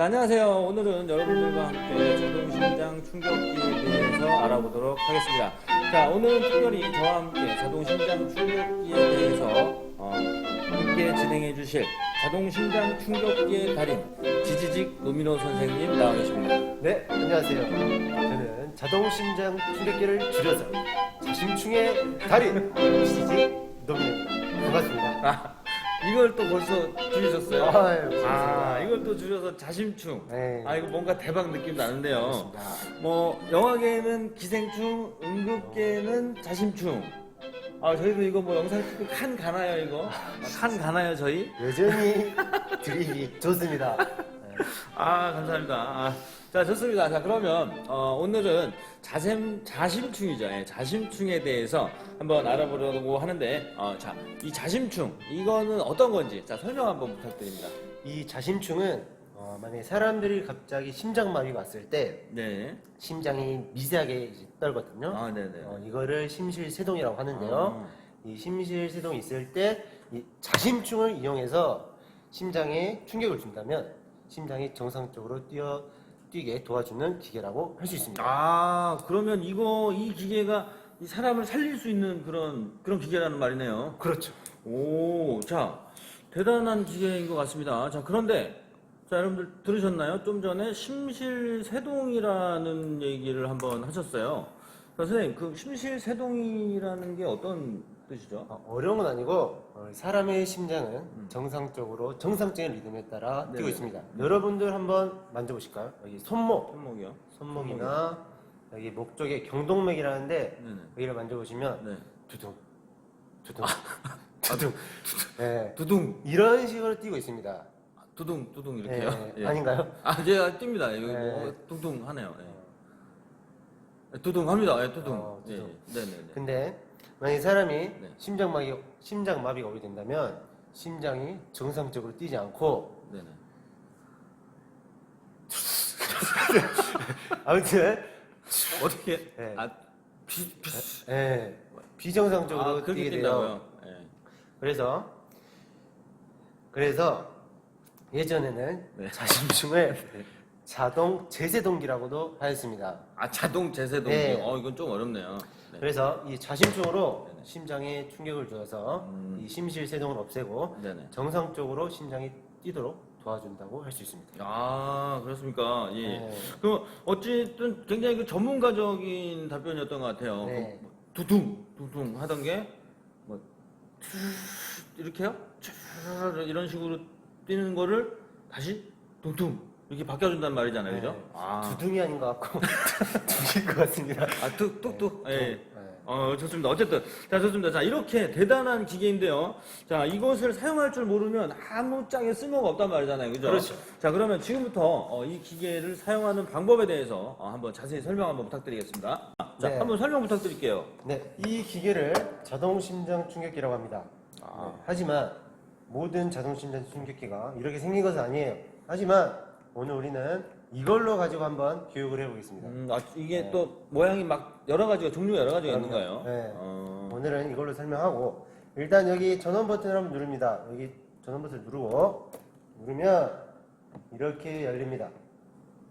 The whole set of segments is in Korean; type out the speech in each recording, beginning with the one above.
자, 안녕하세요. 오늘은 여러분들과 함께 자동심장 충격기에 대해서 알아보도록 하겠습니다. 자, 오늘은 특별히 저와 함께 자동심장 충격기에 대해서 어, 함께 진행해 주실 자동심장 충격기의 달인 지지직 노민호 선생님 나와 계십니다. 네, 안녕하세요. 저는 자동심장 충격기를 줄여서 자심충의 달인 시직 노민입니다. 반갑습니다. 아, 이걸 또 벌써 줄이셨어요? 아유, 아, 이걸 또 줄여서 자심충. 네. 아, 이거 뭔가 대박 느낌 나는데요. 뭐 영화계에는 기생충, 응급계에는 자심충. 아 저희도 이거 뭐 영상 찍고 칸 가나요 이거? 아, 칸 가나요 저희? 여전히 드립이 좋습니다. 네. 아 감사합니다. 아, 자 좋습니다. 자 그러면 어, 오늘은 자심 자심충이죠. 예, 자심충에 대해서 한번 알아보려고 하는데 어, 자 이 자심충 이거는 어떤 건지 자 설명 한번 부탁드립니다. 이 자심충은 어, 만약에 사람들이 갑자기 심장마비가 왔을 때 네. 심장이 미세하게 이제 떨거든요. 아 네네. 어, 이거를 심실세동이라고 하는데요. 이 심실세동이 있을 때 이 자심충을 이용해서 심장에 충격을 준다면 심장이 정상적으로 뛰어 뛰게 도와주는 기계라고 할 수 있습니다. 아 그러면 이거 이 기계가 이 사람을 살릴 수 있는 그런 그런 기계라는 말이네요. 그렇죠. 오, 자 대단한 기계인 것 같습니다. 자 그런데 자 여러분들 들으셨나요? 좀 전에 심실세동이라는 얘기를 한번 하셨어요. 자, 선생님 그 심실세동이라는 게 어떤 뜻이죠? 어, 어려운 건 아니고 어, 사람의 심장은 정상적으로 정상적인 리듬에 따라 뛰고 음. 네네. 있습니다. 여러분들 한번 만져보실까요? 여기 손목, 손목이요. 손목이나 여기 목 쪽에 경동맥이라는데 네네. 여기를 만져보시면 네. 두둥, 두둥, 두둥, 네. 두둥, 이런 식으로 뛰고 있습니다. 두둥, 두둥 이렇게요. 네, 예. 아닌가요? 아, 제가 띱니다. 여기 네. 뭐 둥둥 하네요. 예. 두둥 합니다. 예, 두둥. 어, 예, 두둥. 예. 네네네. 근데 만약에 사람이 네. 심장마비 심장마비가 오게 된다면 심장이 정상적으로 뛰지 않고 네네. 아무튼 어떻게? 네. 아, 비, 비, 예, 비정상적으로 아, 그렇게 뛰게 돼요. 뛴다고요? 예. 그래서 그래서 예전에는 네. 자심충을 자동 제세동기라고도 하였습니다. 아, 자동 제세동기. 네. 어, 이건 좀 어렵네요. 네. 그래서 이 자심충으로 네네. 심장에 충격을 줘서 음. 이 심실세동을 없애고 네네. 정상적으로 심장이 뛰도록 도와준다고 할 수 있습니다. 아, 그렇습니까? 예. 네. 그럼 어쨌든 굉장히 그 전문가적인 답변이었던 것 같아요. 네. 그 두둥, 두둥 하던 게 뭐, 이렇게요? 이런 식으로 뛰는 거를 다시 둥둥 이렇게 바뀌어준단 말이잖아요. 그죠? 네. 아, 두둥이 아닌 것 같고 두개인 것 같습니다. 아, 뚝, 뚝 뚝. 예. 네. 어, 좋습니다. 어쨌든. 자, 좋습니다. 자, 이렇게 대단한 기계인데요. 자, 이것을 사용할 줄 모르면 아무 짝에 쓸모가 없단 말이잖아요. 그죠? 그렇죠. 자, 그러면 지금부터 어, 이 기계를 사용하는 방법에 대해서 어, 한번 자세히 설명 한번 부탁드리겠습니다. 자, 네. 한번 설명 부탁드릴게요. 네, 이 기계를 자동 심장 충격기라고 합니다. 아. 네, 하지만 모든 자동 심장 충격기가 이렇게 생긴 것은 아니에요. 하지만 오늘 우리는 이걸로 가지고 한번 교육을 해보겠습니다. 음, 아, 이게 네. 또 모양이 막 여러 가지가, 종류가 여러 가지가 있는 거예요. 네. 어, 오늘은 이걸로 설명하고 일단 여기 전원 버튼을 한번 누릅니다. 여기 전원 버튼 누르고 누르면 이렇게 열립니다.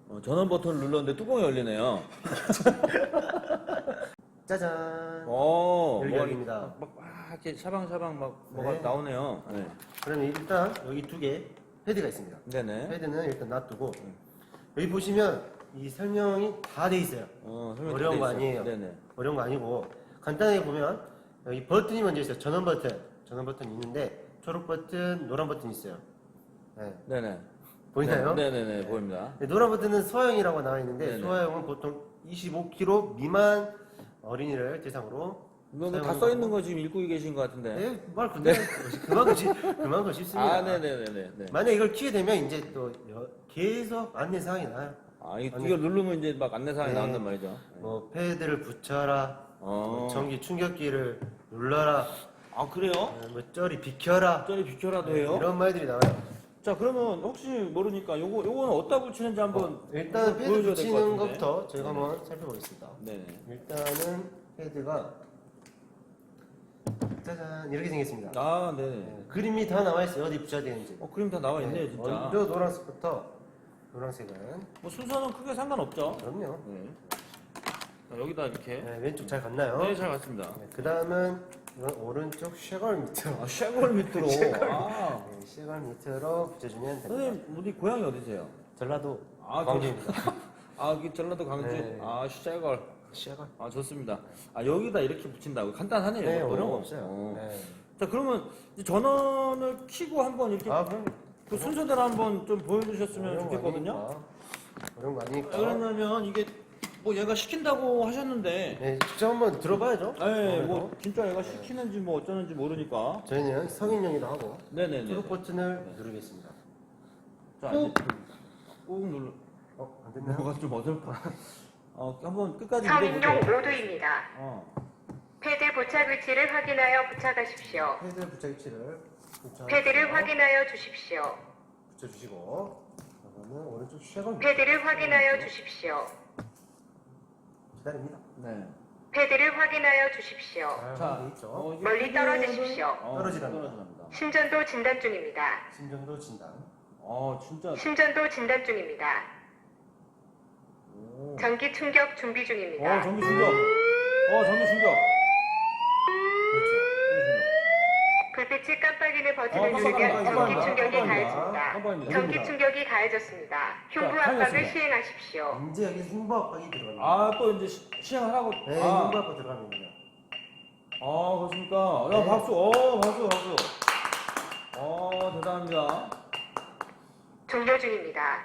어, 전원 버튼을 눌렀는데 뚜껑이 열리네요. 짜잔. 어, 여기 뭐, 열립니다. 막, 막, 막 이렇게 샤방샤방 막 뭐가 네. 나오네요. 네. 그러면 일단 여기 두 개 패드가 있습니다. 네네. 패드는 일단 놔두고 여기 보시면 이 설명이 다 돼 있어요. 어, 설명 어려운 돼거 있어요. 아니에요. 네네. 어려운 거 아니고 간단하게 보면 여기 버튼이 먼저 있어요. 전원 버튼. 전원 버튼 있는데 초록 버튼, 노란 버튼 있어요. 네. 네네. 보이나요? 네, 네네네, 보입니다. 네, 노란 버튼은 소화형이라고 나와 있는데 네네. 소화형은 보통 25kg 미만 어린이를 대상으로 이거 뭐다써 있는. 거 지금 읽고 계신 것 같은데. 네, 말 그대로 그만큼 쉽, 그만큼 쉽습니다. 아, 네네네네. 네. 만약 이걸 키게 되면 이제 또 여- 계속 안내 사항이 나요. 아, 이거 이거 누르면 이제 막 안내사항이 네. 나온단 말이죠. 뭐 패드를 붙여라, 어. 뭐 전기 충격기를 눌러라, 아, 그래요? 어, 뭐 쩌리 비켜라 저리 비켜라도 해요? 이런 말들이 나와요. 자, 그러면 혹시 모르니까 요거, 요거는 어디다 붙이는지 한번. 일단 한번 패드 붙이는. 것부터 저희가 한번 살펴보겠습니다. 네네. 일단은 패드가 짜잔 이렇게 생겼습니다. 아, 네네. 네, 그림이 다 나와 있어요. 어디 붙여야 되는지. 어, 그림 다 나와 있네요, 네, 진짜. 먼저 노란색부터 노란색은 뭐 순서는 크게 상관없죠. 그럼요. 네. 자, 여기다 이렇게. 네, 왼쪽 잘 갔나요? 네, 잘 갔습니다. 그 다음은 오른쪽 쉐걸 밑으로. 아, 쉐걸 밑으로. 쉐걸. 아. 네, 쉐걸 밑으로 붙여주면 됩니다. 선생님, 어디 고향이 어디세요? 전라도 아, 광주입니다. 아, 여기 전라도 광주. 네. 아, 쉐 걸. 쉐걸. 아, 좋습니다. 아, 여기다 이렇게 붙인다고. 간단하네요. 네, 이것도. 어려운 거 없어요. 어. 네. 자, 그러면 전원을 켜고 한번 이렇게 아, 그럼 그 순서대로 한번 좀 보여주셨으면 어려운 거 좋겠거든요. 아니니까. 어려운 거 아니니까. 왜냐면 이게 뭐 얘가 시킨다고 하셨는데, 네, 직접 한번 들어봐야죠. 예, 아무래도. 뭐 진짜 얘가 시키는지 뭐 어쩌는지 모르니까. 저희는 성인용이라 하고 네네네. 초록 버튼을 누르겠습니다. 자, 꾹. 이제 꾹 눌러. 어, 안 됐나요? 뭐가 좀 어설퍼. 어, 한번 끝까지 성인용 눌러보세요. 모드입니다. 어. 패드 부착 위치를 확인하여 부착하십시오. 패드 부착 위치를 부착- 패드를 확인하여 주십시오. 붙여주시고 그러면 오른쪽 밑 패드를 확인하여 주십시오. 기다립니다. 네. 패드를 확인하여 주십시오. 잘 자, 있죠. 어, 이게 멀리 떨어지십시오. 어, 떨어지랍니다. 떨어지랍니다. 심전도 진단 중입니다. 심정도 진단. 어, 진짜. 심전도 진단 중입니다. 오. 전기 충격 준비 어, 중입니다. 전기 충격. 어, 전기 충격. 그렇죠. 전기 충격. 불빛이 깜빡이는 어, 버튼을 누르면 깜빡, 전기 깜빡, 충격이. 가해집니다. 깜빡입니다. 전기. 충격이 가해졌습니다. 흉부 자, 압박을 살렸습니다. 시행하십시오. 이제 여기 흉부 압박이 들어갑니다. 아, 또 이제 시- 시행을 하고. 네, 아, 흉부 압박 들어갑니다. 아, 그렇습니까? 야, 네. 박수. 어, 박수, 박수. 어, 대단합니다. 종료 중입니다.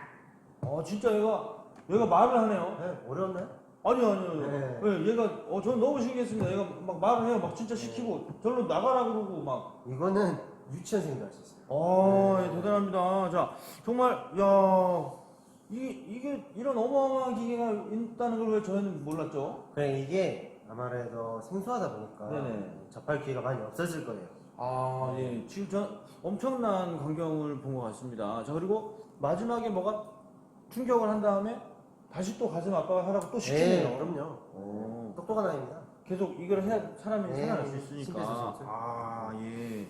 어, 진짜 얘가, 얘가 말을 하네요. 네, 어려웠나요? 아니요, 아니요. 네. 네. 얘가, 어, 저는 너무 신기했습니다. 얘가 막 말을 해요. 막 진짜 시키고, 절로 나가라 그러고, 막. 이거는 유치원생도 할수 있어요. 어, 네. 예, 대단합니다. 자, 정말, 야 이게, 이게, 이런 어마어마한 기계가 있다는 걸 왜 저희는 몰랐죠? 네, 이게 아무래도 생소하다 보니까 네네. 접할 기회가 많이 없어질 거예요. 아, 예. 지금 저 엄청난 광경을 본 것 같습니다. 자, 그리고 마지막에 뭐가 충격을 한 다음에 다시 또 가슴 압박을 하라고 또 시키네요. 네, 그럼요. 오. 똑똑한 아이입니다. 계속 이걸 해야 사람이 네, 살아날 수 있으니까. 심폐소생술. 아, 예.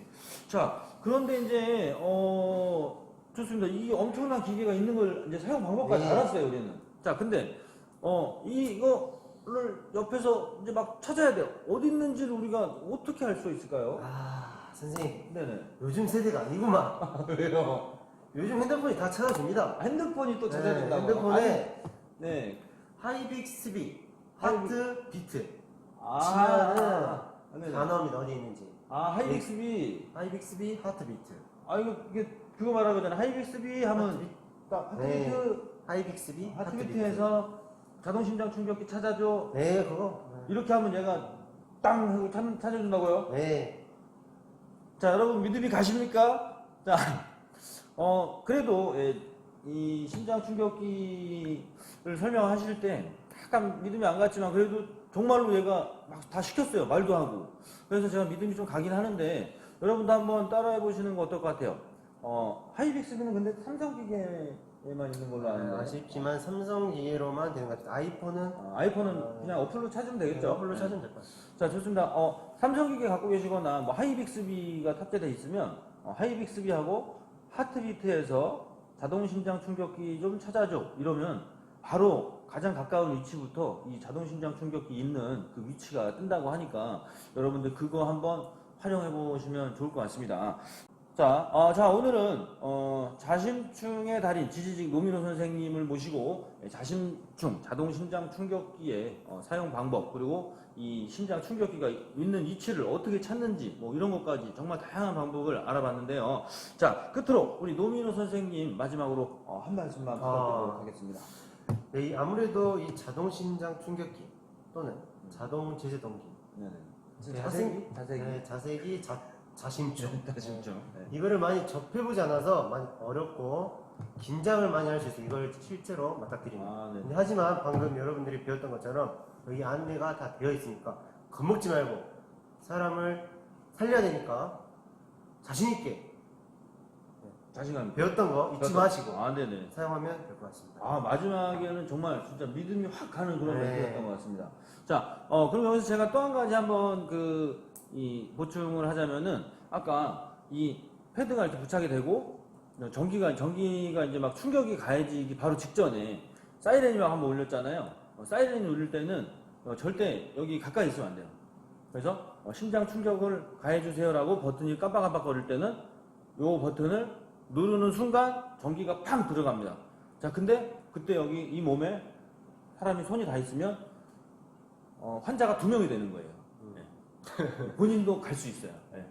자, 그런데 이제, 어, 좋습니다. 이 엄청난 기계가 있는 걸 이제 사용 방법까지 네. 알았어요, 우리는. 자, 근데, 어, 이거를 옆에서 이제 막 찾아야 돼요. 어디 있는지를 우리가 어떻게 알 수 있을까요? 아, 선생님. 네네. 요즘 세대가 아니구만. 왜요? 요즘 핸드폰이 다 찾아줍니다. 핸드폰이 또 네, 찾아준다고. 핸드폰에 아니, 네. 하이빅 스비, 하트, 비트 아, 치면은 네네. 다 나옵니다. 어디 있는지. 아, 하이빅스비. 하이빅 스비, 하트, 비트. 아, 이거, 이게, 그거 말하거든요. 하이빅스비 하면, 하트비- 딱 네. 하트비트 하이빅 스비, 하트, 비트. 하트비트에서 자동 심장 충격기 찾아줘. 네, 그거. 이렇게 하면 얘가 땅 하고 찾, 찾아준다고요? 네. 자, 여러분 믿음이 가십니까? 자, 어, 그래도 예, 이 심장 충격기를 설명하실 때 약간 믿음이 안 갔지만 그래도 정말로 얘가 막 다 시켰어요. 말도 하고. 그래서 제가 믿음이 좀 가긴 하는데 여러분도 한번 따라해 보시는 거 어떨 것 같아요? 어, 하이빅스비는 근데 삼성 기계에만 있는 걸로 아는데. 아쉽지만 삼성 기계로만 되는 것 같아요. 아이폰은 아, 아이폰은 그냥 어플로 찾으면 되겠죠? 어플로 찾으면 될 것 같아요. 자, 좋습니다. 어, 삼성 기계 갖고 계시거나 뭐 하이빅스비가 탑재되어 있으면 어, 하이빅스비하고 하트비트에서 자동심장 충격기 좀 찾아줘 이러면 바로 가장 가까운 위치부터 이 자동심장 충격기 있는 그 위치가 뜬다고 하니까 여러분들 그거 한번 활용해 보시면 좋을 것 같습니다. 자, 어, 자 오늘은 어, 자심충의 달인 지지직 노민호 선생님을 모시고 예, 자심충 자동 심장 충격기의 어, 사용 방법 그리고 이 심장 충격기가 있는 위치를 어떻게 찾는지 뭐 이런 것까지 정말 다양한 방법을 알아봤는데요. 자 끝으로 우리 노민호 선생님 마지막으로 어, 한 말씀만 부탁드리도록 아. 하겠습니다. 네, 이 아무래도 이 자동 심장 충격기 또는 자동 제재 동기, 네네. 자세기, 자세기, 네, 자세기, 자, 자심충. 자심충. 네. 이거를 많이 접해보지 않아서 많이 어렵고 긴장을 많이 할 수 있어요. 이걸 실제로 맞닥뜨립니다. 아, 네. 근데 하지만 방금 여러분들이 배웠던 것처럼 여기 안내가 다 되어 있으니까 겁먹지 말고 사람을 살려야 되니까 자신 있게 자신감. 배웠던 거 잊지 배웠던- 마시고 아, 네네. 사용하면 될 것 같습니다. 아 마지막에는 정말 진짜 믿음이 확 가는 그런 네. 멘트였던 것 같습니다. 자, 어 그럼 여기서 제가 또 한 가지 한번 그 이 보충을 하자면은 아까 이 패드가 이렇게 부착이 되고 전기가 전기가 이제 막 충격이 가해지기 바로 직전에 사이렌이 막 한번 울렸잖아요. 어, 사이렌이 울릴 때는 어, 절대 여기 가까이 있으면 안 돼요. 그래서 어, 심장 충격을 가해주세요라고 버튼이 깜빡깜빡거릴 때는 요 버튼을 누르는 순간 전기가 팡 들어갑니다. 자, 근데 그때 여기 이 몸에 사람이 손이 다 있으면 어, 환자가 두 명이 되는 거예요. 네. 본인도 갈 수 있어요. 네.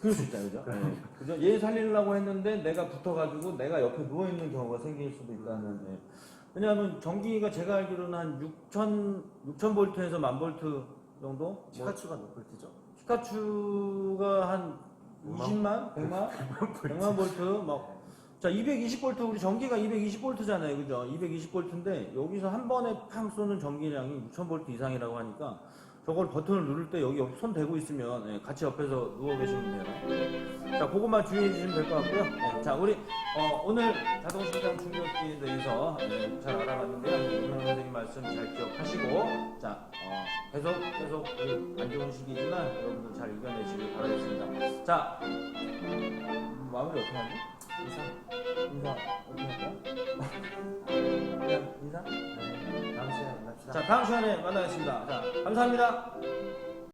그럴 수 있다, 그죠? 네. 그죠? 얘 살리려고 했는데 내가 붙어가지고 내가 옆에 누워있는 경우가 생길 수도 있다는. 네. 왜냐하면 전기가 제가 알기로는 한 6천, 6천 볼트에서 만 볼트 정도? 뭐 시가추가 몇 볼트죠? 피카츄가 한 20만? 100만? 100만 볼트? 막. 자, 220볼트, 우리 전기가 220볼트잖아요. 그죠? 220볼트인데, 여기서 한 번에 팡 쏘는 전기량이 6000볼트 이상이라고 하니까, 저걸 버튼을 누를 때 여기 손 대고 있으면, 예, 같이 옆에서 누워 계시면 돼요. 자, 그것만 주의해 주시면 될 것 같고요. 예, 자, 우리, 어, 오늘 자동심장 충격기에 대해서 예, 잘 알아봤는데요. 오늘 선생님 말씀 잘 기억하시고, 자, 어, 계속, 계속 안 좋은 시기지만 여러분들 잘 이겨내시길 바라겠습니다. 자, 음, 마무리 어떻게 하지? 인사? 인사 어떻게 할까요? 그냥 인사? 네, 다음 시간에 만납시다. 자, 다음 시간에 만나겠습니다. 자, 감사합니다. Tchau!